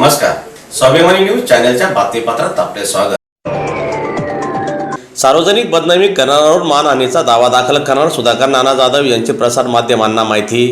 नमस्कार. स्वाभिमानी न्यूज चॅनलच्या बातमीपत्रात आपले स्वागत. सार्वजनिक बदनामी करणाऱ्यावर मानहानीचा दावा दाखल करणार सुधाकर नाना जाधव यांची प्रसार माध्यमांना माहिती.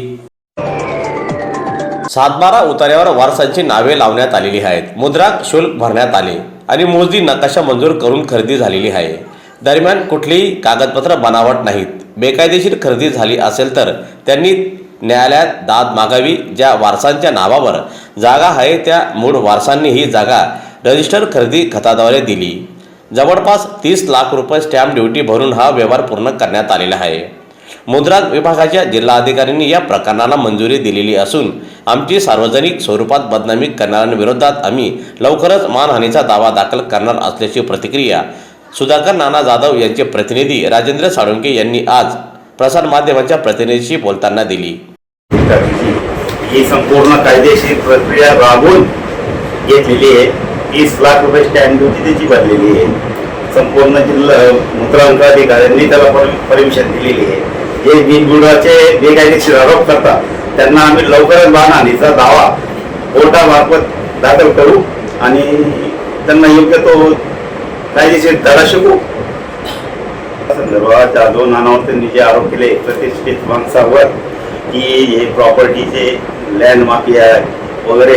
सातबारा उतार्यावर वारसांची नावे लावण्यात आलेली आहेत. मुद्रा शुल्क भरण्यात आले आणि मोजणी नकाशा मंजूर करून खरेदी झालेली आहे. दरम्यान कुठलीही कागदपत्र बनावट नाहीत. बेकायदेशीर खरेदी झाली असेल तर त्यांनी न्यायालयात दाद मागावी ज्या वारसांच्या नावावर जागा आहे त्या मूळ वारसांनी ही जागा रजिस्टर खरेदी खताद्वारे दिली. जवळपास तीस लाख रुपये स्टॅम्प ड्युटी भरून हा व्यवहार पूर्ण करण्यात आलेला आहे. मुद्रा विभागाच्या जिल्हाधिकाऱ्यांनी या प्रकरणाला मंजुरी दिलेली असून आमची सार्वजनिक स्वरूपात बदनामी करणाऱ्यांविरोधात आम्ही लवकरच मानहानीचा दावा दाखल करणार असल्याची प्रतिक्रिया सुधाकर नाना जाधव यांचे प्रतिनिधी राजेंद्र साळुंके यांनी आज प्रसारमाध्यमांच्या प्रतिनिधीशी बोलताना दिली. ही संपूर्ण कायदेशीर प्रक्रिया राबवून घेतलेली आहे तीस लाख रुपये स्टॅम्प ड्युटी त्याची भरलेली आहे. संपूर्ण जिल्हा मुद्रांक अधिकाऱ्यांनी त्याला परमिशन दिलेली आहे. जे बिनबुडाचे बेकायदेशीर आरोप करतात त्यांना आम्ही लवकरच मानहानीचा दावा कोर्टामार्फत दाखल करू आणि त्यांना योग्य तो कायदेशीर धडा शिकू. संदर्भात जाधव नानावर त्यांनी जे आरोप केले प्रतिष्ठित माणसावर की हे प्रॉपर्टीचे लँड माफिया वगैरे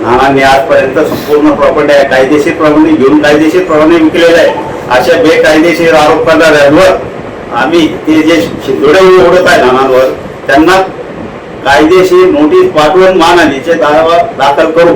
नानांनी आजपर्यंत संपूर्ण प्रॉपर्टी आहे. कायदेशीर प्रमाणे घेऊन कायदेशीर प्रमाणे विकलेलं आहे. अशा बेकायदेशीर आरोप करणाऱ्यांवर आम्ही ते जे शिंदोडे उडत आहे नानांवर त्यांना कायदेशीर नोटीस पाठवून मानहानीचे दावा दाखल करू